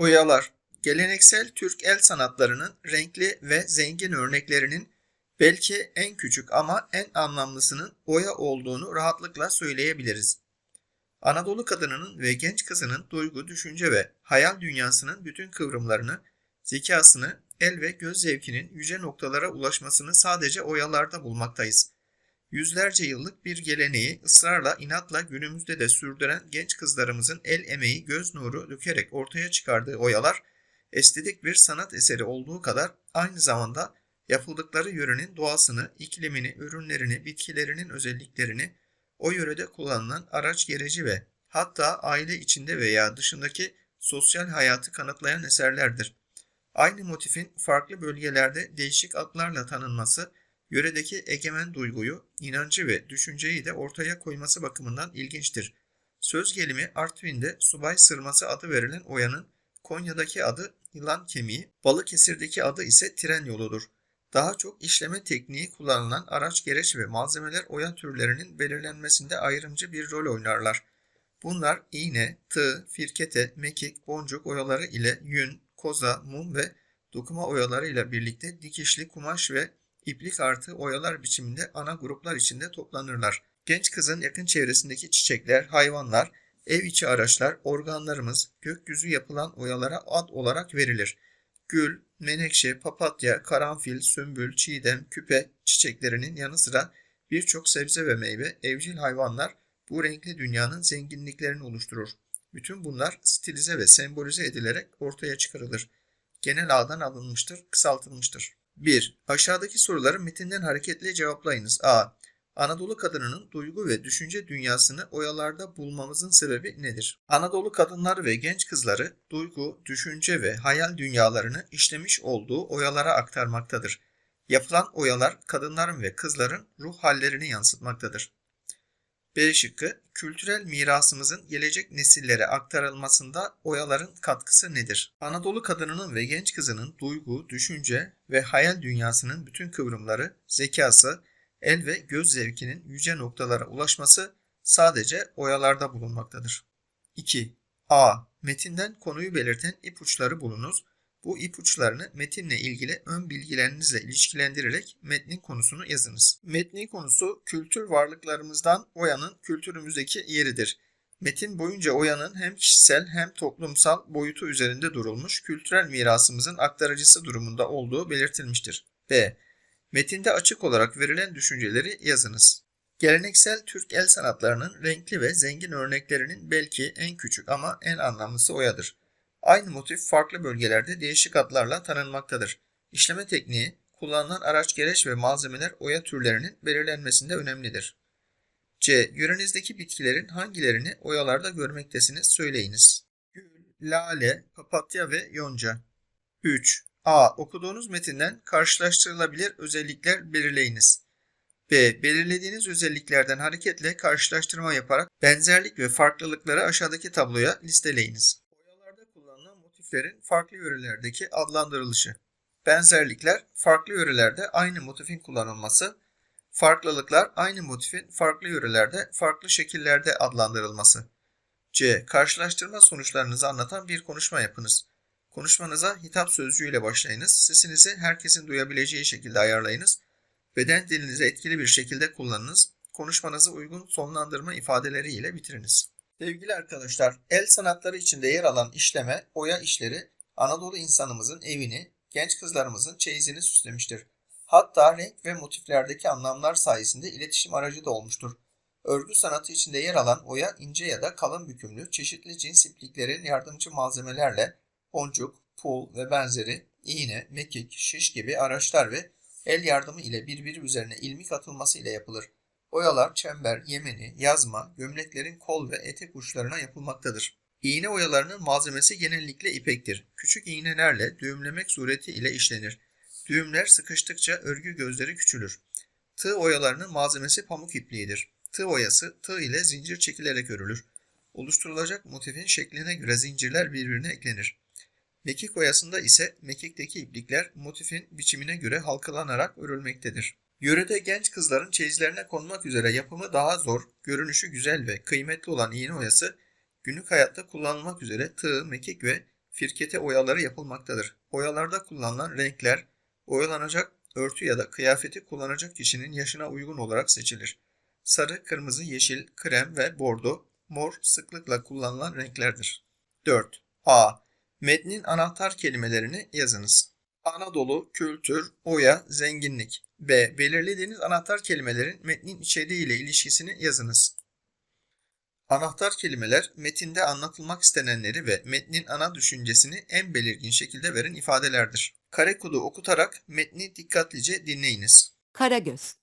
Oyalar, geleneksel Türk el sanatlarının renkli ve zengin örneklerinin belki en küçük ama en anlamlısının oya olduğunu rahatlıkla söyleyebiliriz. Anadolu kadınının ve genç kızının duygu, düşünce ve hayal dünyasının bütün kıvrımlarını, zekasını, el ve göz zevkinin yüce noktalara ulaşmasını sadece oyalarda bulmaktayız. Yüzlerce yıllık bir geleneği ısrarla, inatla günümüzde de sürdüren genç kızlarımızın el emeği, göz nuru dökerek ortaya çıkardığı oyalar, estetik bir sanat eseri olduğu kadar aynı zamanda yapıldıkları yörenin doğasını, iklimini, ürünlerini, bitkilerinin özelliklerini, o yörede kullanılan araç gereci ve hatta aile içinde veya dışındaki sosyal hayatı kanıtlayan eserlerdir. Aynı motifin farklı bölgelerde değişik adlarla tanınması, yöredeki egemen duyguyu, inancı ve düşünceyi de ortaya koyması bakımından ilginçtir. Söz gelimi Artvin'de subay sırması adı verilen oyanın Konya'daki adı yılan kemiği, Balıkesir'deki adı ise tren yoludur. Daha çok işleme tekniği kullanılan araç gereç ve malzemeler oya türlerinin belirlenmesinde ayrımcı bir rol oynarlar. Bunlar iğne, tığ, firkete, mekik, boncuk oyaları ile yün, koza, mum ve dokuma oyaları ile birlikte dikişli kumaş ve iplik artı oyalar biçiminde ana gruplar içinde toplanırlar. Genç kızın yakın çevresindeki çiçekler, hayvanlar, ev içi araçlar, organlarımız gökyüzü yapılan oyalara ad olarak verilir. Gül, menekşe, papatya, karanfil, sümbül, çiğdem, küpe çiçeklerinin yanı sıra birçok sebze ve meyve, evcil hayvanlar bu renkli dünyanın zenginliklerini oluşturur. Bütün bunlar stilize ve sembolize edilerek ortaya çıkarılır. Genel ağdan alınmıştır, kısaltılmıştır. 1. Aşağıdaki soruları metinden hareketle cevaplayınız. A. Anadolu kadınının duygu ve düşünce dünyasını oyalarda bulmamızın sebebi nedir? Anadolu kadınları ve genç kızları duygu, düşünce ve hayal dünyalarını işlemiş olduğu oyalara aktarmaktadır. Yapılan oyalar kadınların ve kızların ruh hallerini yansıtmaktadır. B şıkkı, kültürel mirasımızın gelecek nesillere aktarılmasında oyaların katkısı nedir? Anadolu kadınının ve genç kızının duygu, düşünce ve hayal dünyasının bütün kıvrımları, zekası, el ve göz zevkinin yüce noktalara ulaşması sadece oyalarda bulunmaktadır. 2. A. Metinden konuyu belirten ipuçları bulunuz. Bu ipuçlarını metinle ilgili ön bilgilerinizle ilişkilendirerek metnin konusunu yazınız. Metnin konusu kültür varlıklarımızdan Oya'nın kültürümüzdeki yeridir. Metin boyunca Oya'nın hem kişisel hem toplumsal boyutu üzerinde durulmuş kültürel mirasımızın aktarıcısı durumunda olduğu belirtilmiştir. B. Metinde açık olarak verilen düşünceleri yazınız. Geleneksel Türk el sanatlarının renkli ve zengin örneklerinin belki en küçük ama en anlamlısı oyadır. Aynı motif farklı bölgelerde değişik adlarla tanınmaktadır. İşleme tekniği, kullanılan araç gereç ve malzemeler oya türlerinin belirlenmesinde önemlidir. C. Yörenizdeki bitkilerin hangilerini oyalarda görmektesiniz söyleyiniz. Gül, lale, papatya ve yonca. 3. A. Okuduğunuz metinden karşılaştırılabilir özellikler belirleyiniz. B. Belirlediğiniz özelliklerden hareketle karşılaştırma yaparak benzerlik ve farklılıkları aşağıdaki tabloya listeleyiniz. Motiflerin farklı yörelerdeki adlandırılışı. Benzerlikler farklı yörelerde aynı motifin kullanılması, farklılıklar aynı motifin farklı yörelerde farklı şekillerde adlandırılması. C. Karşılaştırma sonuçlarınızı anlatan bir konuşma yapınız. Konuşmanıza hitap sözcüğüyle başlayınız. Sesinizi herkesin duyabileceği şekilde ayarlayınız. Beden dilinizi etkili bir şekilde kullanınız. Konuşmanızı uygun sonlandırma ifadeleriyle bitiriniz. Sevgili arkadaşlar, el sanatları içinde yer alan işleme, oya işleri Anadolu insanımızın evini, genç kızlarımızın çeyizini süslemiştir. Hatta renk ve motiflerdeki anlamlar sayesinde iletişim aracı da olmuştur. Örgü sanatı içinde yer alan oya ince ya da kalın bükümlü çeşitli cins ipliklerin yardımcı malzemelerle boncuk, pul ve benzeri, iğne, mekik, şiş gibi araçlar ve el yardımı ile birbiri üzerine ilmik atılması ile yapılır. Oyalar çember, yemeni, yazma, gömleklerin kol ve etek uçlarına yapılmaktadır. İğne oyalarının malzemesi genellikle ipektir. Küçük iğnelerle düğümlemek sureti ile işlenir. Düğümler sıkıştıkça örgü gözleri küçülür. Tığ oyalarının malzemesi pamuk ipliğidir. Tığ oyası tığ ile zincir çekilerek örülür. Oluşturulacak motifin şekline göre zincirler birbirine eklenir. Mekik oyasında ise mekikteki iplikler motifin biçimine göre halkalanarak örülmektedir. Yörede genç kızların çeyizlerine konmak üzere yapımı daha zor, görünüşü güzel ve kıymetli olan iğne oyası günlük hayatta kullanılmak üzere tığ, mekik ve firkete oyaları yapılmaktadır. Oyalarda kullanılan renkler oyalanacak örtü ya da kıyafeti kullanacak kişinin yaşına uygun olarak seçilir. Sarı, kırmızı, yeşil, krem ve bordo, mor sıklıkla kullanılan renklerdir. 4. A. Metnin anahtar kelimelerini yazınız. Anadolu, kültür, oya, zenginlik. B. Belirlediğiniz anahtar kelimelerin metnin içeriği ile ilişkisini yazınız. Anahtar kelimeler metinde anlatılmak istenenleri ve metnin ana düşüncesini en belirgin şekilde veren ifadelerdir. Kare kodu okutarak metni dikkatlice dinleyiniz. Karagöz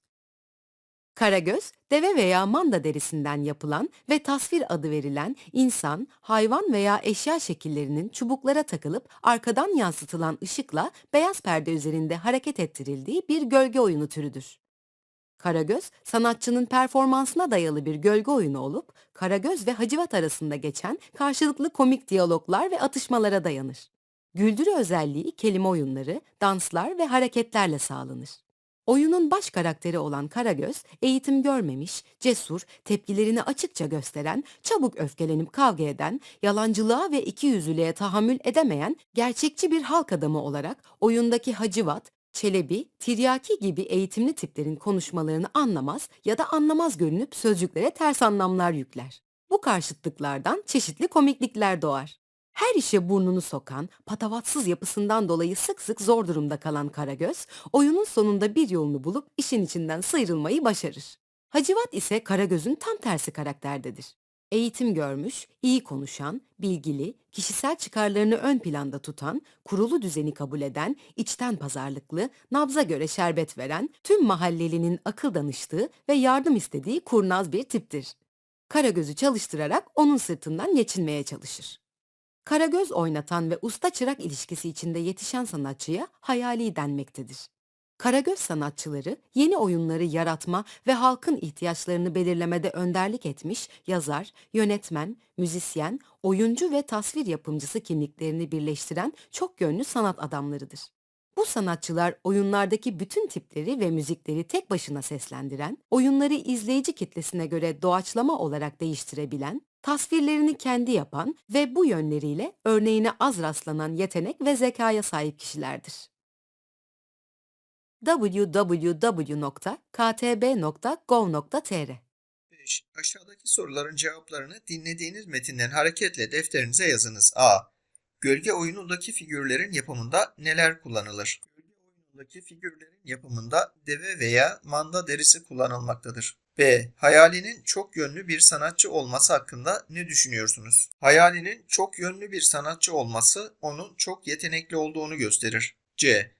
Karagöz, deve veya manda derisinden yapılan ve tasvir adı verilen insan, hayvan veya eşya şekillerinin çubuklara takılıp arkadan yansıtılan ışıkla beyaz perde üzerinde hareket ettirildiği bir gölge oyunu türüdür. Karagöz, sanatçının performansına dayalı bir gölge oyunu olup, Karagöz ve Hacivat arasında geçen karşılıklı komik diyaloglar ve atışmalara dayanır. Güldürü özelliği kelime oyunları, danslar ve hareketlerle sağlanır. Oyunun baş karakteri olan Karagöz, eğitim görmemiş, cesur, tepkilerini açıkça gösteren, çabuk öfkelenip kavga eden, yalancılığa ve ikiyüzlülüğe tahammül edemeyen gerçekçi bir halk adamı olarak oyundaki Hacivat, Çelebi, Tiryaki gibi eğitimli tiplerin konuşmalarını anlamaz ya da anlamaz görünüp sözcüklere ters anlamlar yükler. Bu karşıtlıklardan çeşitli komiklikler doğar. Her işe burnunu sokan, patavatsız yapısından dolayı sık sık zor durumda kalan Karagöz, oyunun sonunda bir yolunu bulup işin içinden sıyrılmayı başarır. Hacivat ise Karagöz'ün tam tersi karakterdedir. Eğitim görmüş, iyi konuşan, bilgili, kişisel çıkarlarını ön planda tutan, kurulu düzeni kabul eden, içten pazarlıklı, nabza göre şerbet veren, tüm mahallelinin akıl danıştığı ve yardım istediği kurnaz bir tiptir. Karagöz'ü çalıştırarak onun sırtından geçinmeye çalışır. Karagöz oynatan ve usta çırak ilişkisi içinde yetişen sanatçıya hayali denmektedir. Karagöz sanatçıları yeni oyunları yaratma ve halkın ihtiyaçlarını belirlemede önderlik etmiş yazar, yönetmen, müzisyen, oyuncu ve tasvir yapımcısı kimliklerini birleştiren çok yönlü sanat adamlarıdır. Bu sanatçılar oyunlardaki bütün tipleri ve müzikleri tek başına seslendiren, oyunları izleyici kitlesine göre doğaçlama olarak değiştirebilen, tasvirlerini kendi yapan ve bu yönleriyle örneğine az rastlanan yetenek ve zekaya sahip kişilerdir www.ktb.gov.tr 5. Aşağıdaki soruların cevaplarını dinlediğiniz metinden hareketle defterinize yazınız. A. Gölge oyunundaki figürlerin yapımında neler kullanılır? Gölge oyunundaki figürlerin yapımında deve veya manda derisi kullanılmaktadır. B. Hayalinin çok yönlü bir sanatçı olması hakkında ne düşünüyorsunuz? Hayalinin çok yönlü bir sanatçı olması onun çok yetenekli olduğunu gösterir. C.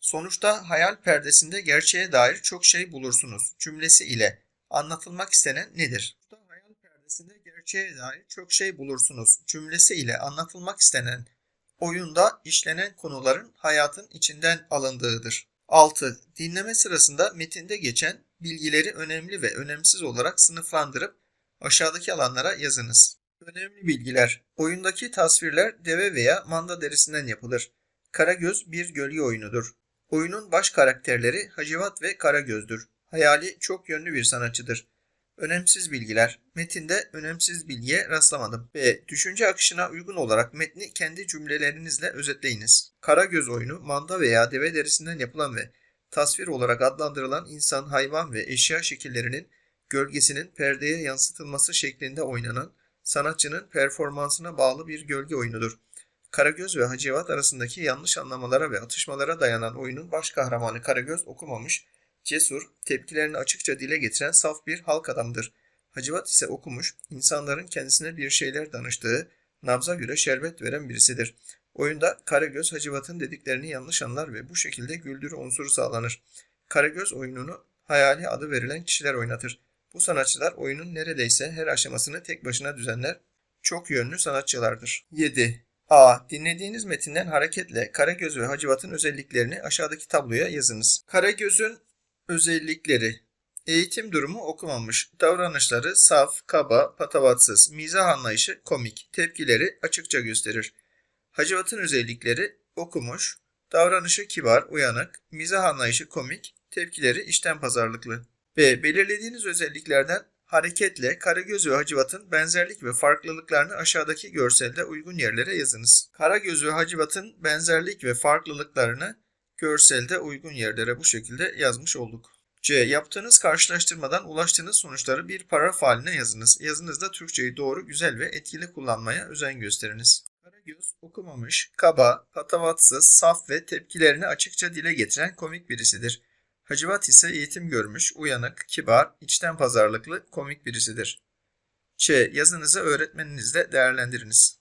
Sonuçta hayal perdesinde gerçeğe dair çok şey bulursunuz cümlesi ile anlatılmak istenen nedir? Sonuçta hayal perdesinde gerçeğe dair çok şey bulursunuz cümlesi ile anlatılmak istenen oyunda işlenen konuların hayatın içinden alındığıdır. 6. Dinleme sırasında metinde geçen bilgileri önemli ve önemsiz olarak sınıflandırıp aşağıdaki alanlara yazınız. Önemli bilgiler. Oyundaki tasvirler deve veya manda derisinden yapılır. Karagöz bir gölge oyunudur. Oyunun baş karakterleri Hacivat ve Karagöz'dür. Hayali çok yönlü bir sanatçıdır. Önemsiz bilgiler. Metinde önemsiz bilgiye rastlamadım. B. Düşünce akışına uygun olarak metni kendi cümlelerinizle özetleyiniz. Karagöz oyunu manda veya deve derisinden yapılan ve tasvir olarak adlandırılan insan, hayvan ve eşya şekillerinin gölgesinin perdeye yansıtılması şeklinde oynanan sanatçının performansına bağlı bir gölge oyunudur. Karagöz ve Hacivat arasındaki yanlış anlamalara ve atışmalara dayanan oyunun baş kahramanı Karagöz okumamış, cesur, tepkilerini açıkça dile getiren saf bir halk adamıdır. Hacivat ise okumuş, insanların kendisine bir şeyler danıştığı, nabza göre şerbet veren birisidir. Oyunda Karagöz Hacivat'ın dediklerini yanlış anlar ve bu şekilde güldürü unsuru sağlanır. Karagöz oyununu hayali adı verilen kişiler oynatır. Bu sanatçılar oyunun neredeyse her aşamasını tek başına düzenler, çok yönlü sanatçılardır. 7. A. Dinlediğiniz metinden hareketle Karagöz ve Hacivat'ın özelliklerini aşağıdaki tabloya yazınız. Karagöz'ün özellikleri Eğitim durumu okumamış, davranışları saf, kaba, patavatsız, mizah anlayışı komik, tepkileri açıkça gösterir. Hacivat'ın özellikleri okumuş, davranışı kibar, uyanık, mizah anlayışı komik, tepkileri işten pazarlıklı. B. Belirlediğiniz özelliklerden Hareketle Karagöz ve Hacivat'ın benzerlik ve farklılıklarını aşağıdaki görselde uygun yerlere yazınız. Karagöz ve Hacivat'ın benzerlik ve farklılıklarını görselde uygun yerlere bu şekilde yazmış olduk. C. Yaptığınız karşılaştırmadan ulaştığınız sonuçları bir paragraf haline yazınız. Yazınızda Türkçeyi doğru, güzel ve etkili kullanmaya özen gösteriniz. Karagöz okumamış, kaba, patavatsız, saf ve tepkilerini açıkça dile getiren komik birisidir. Hacivat ise eğitim görmüş, uyanık, kibar, içten pazarlıklı, komik birisidir. Ç. Yazınızı öğretmeninizle değerlendiriniz.